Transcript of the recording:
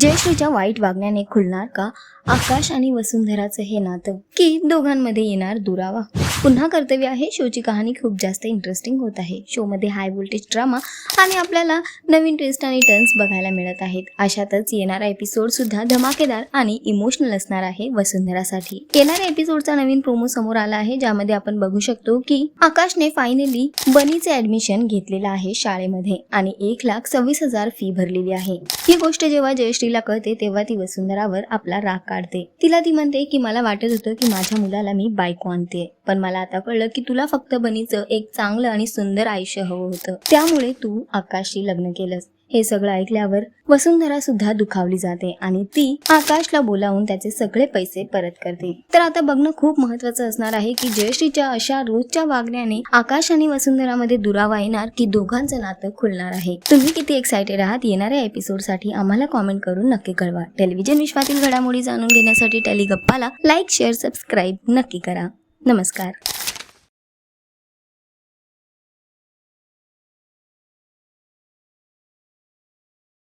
जयश्रीच्या वाईट वागण्याने खुलणार का? आकाश आणि वसुंधराचं हे नातं की दोघांमध्ये येणार दुरावा? पुन्हा कर्तव्य आहे शोची कहाणी खूप जास्त इंटरेस्टिंग होत आहे. शोमध्ये हाय व्होल्टेज ड्रामा आणि आपल्याला नवीन ट्विस्ट आणि टर्न्स बघायला मिळत आहेत. अशातच येणारा एपिसोड सुद्धा धमाकेदार आणि इमोशनल असणार आहे वसुंधरासाठी. येणाऱ्या एपिसोडचा नवीन प्रोमो समोर आला आहे ज्यामध्ये आपण बघू शकतो की आकाशने फायनली बनीचे ऍडमिशन घेतलेलं आहे शाळेमध्ये आणि एक लाख सव्वीस हजार फी भरलेली आहे. ही गोष्ट जेव्हा जयश्री जयश्रीला कळते तेव्हा ती वसुंधरावर आपला राग काढते. तिला ती म्हणते की मला वाटत होतं की माझ्या मुलाला मी बायको आणते पण मला आता कळलं की तुला फक्त बनीचं एक चांगलं आणि सुंदर आयुष्य हवं होतं. त्यामुळे तू आकाशशी लग्न केलंस. हे सगळं ऐकल्यावर वसुंधरा सुद्धा दुखावली जाते आणि ती आकाशला बोलावून त्याचे सगळे पैसे परत करते. तर आता बघणं खूप महत्वाचं असणार आहे की जयश्रीच्या अशा रोजच्या वागण्याने आकाश आणि वसुंधरामध्ये दुरावा येणार की दोघांचं नातं खुलणार आहे. तुम्ही किती एक्सायटेड आहात येणाऱ्या एपिसोडसाठी आम्हाला कॉमेंट करून नक्की कळवा. टेलिव्हिजन विश्वातील घडामोडी जाणून घेण्यासाठी टेलिगप्पाला लाईक शेअर सबस्क्राईब नक्की करा. नमस्कार.